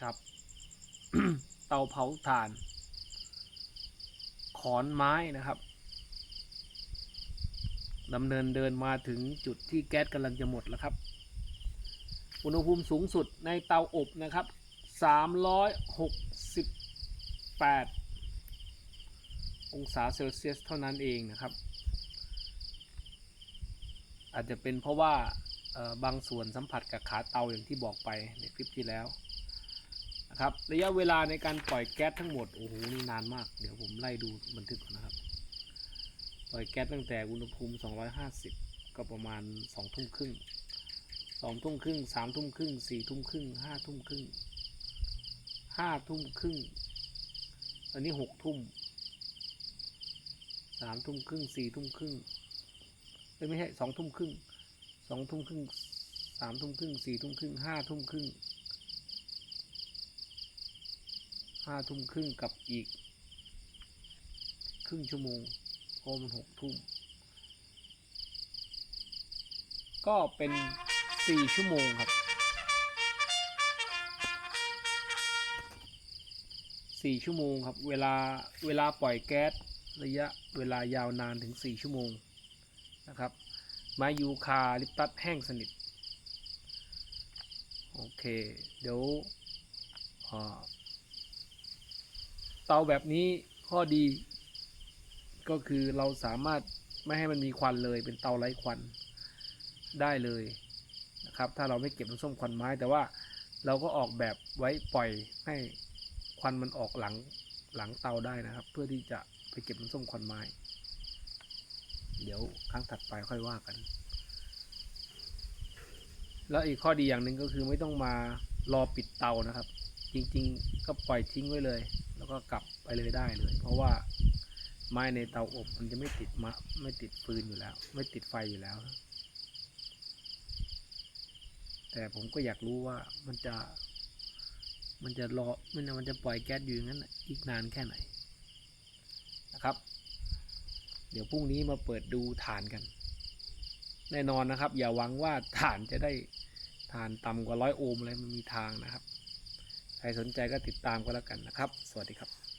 ครับ เตาเผาถ่าน ขอนไม้นะครับดำเนินเดินมาถึงจุดที่แก๊สกำลังจะหมดแล้วครับ อุณหภูมิสูงสุดในเตาอบนะครับ 368 องศาเซลเซียสเท่านั้นเองนะครับ อาจจะเป็นเพราะว่าบางส่วนสัมผัสกับขาเตาอย่างที่บอกไปในคลิปที่แล้ว นะครับระยะเวลาในการปล่อยแก๊สทั้งหมดโอ้โหนี่นานมาก เดี๋ยวผมไล่ดูบันทึกก่อนนะครับ ปล่อยแก๊สตั้งแต่อุณหภูมิ 250 ก็ประมาณ 2 ทุ่มครึ่ง2ทุ่มครึ่ง3ทุ่มครึ่ง4ทุ่มครึ่ง5ทุ่มครึ่ง5ทุ่มครึ่งอันนี้6ทุ่ม3ทุ่มครึ่ง4ทุ่มครึ่งเอ้ยไม่ใช่2ทุ่มครึ่ง2ทุ่มครึ่ง3ทุ่มครึ่ง4ทุ่มครึ่ง5ทุ่มครึ่ง 5ทุ่มครึ่งกับอีก ครึ่งชั่วโมงพราะมันหกทุ่ม ก็เป็นสี่ชั่วโมงครับสี่ชั่วโมงครับ เวลาเวลาปล่อยแก๊สระยะเวลายาวนานถึงสี่ชั่วโมงนะครับไม้ยูคาลิปตัสแห้งสนิท โอเค เดี๋ยวอ่า เตาแบบนี้ข้อดี ก็คือเราสามารถไม่ให้มันมีควันเลยเป็นเตาไร้ควันได้เลยนะครับ ถ้าเราไม่เก็บน้ำส้มควันไม้ แต่ว่าเราก็ออกแบบไว้ปล่อยให้ควันมันออกหลังหลังเตาได้นะครับ เพื่อที่จะไปเก็บน้ำส้มควันไม้ เดี๋ยวครั้งถัดไปค่อยว่ากัน แล้วอีกข้อดีอย่างหนึ่งก็คือไม่ต้องมารอปิดเตานะครับ จริง ๆ ก็ปล่อยทิ้งไว้เลย แล้วก็กลับไปเลยได้เลย เพราะว่าไม้ในเตาอบมันจะไม่ติดมะไม่ติดฟืนอยู่แล้ว ไม่ติดไฟอยู่แล้ว แต่ผมก็อยากรู้ว่ามันจะ มันจะรอมันจะมันจะปล่อยแก๊สอยู่างนั้นอีกนานแค่ไหนนะครับ เดี๋ยวพรุ่งนี้มาเปิดดูฐานกัน แน่นอนนะครับ อย่าหวังว่าฐานจะได้ฐานต่ำกว่าร้อยโอห์มอะไรมันมีทางนะครับ ใครสนใจก็ติดตามก็แล้วกันนะครับ สวัสดีครับ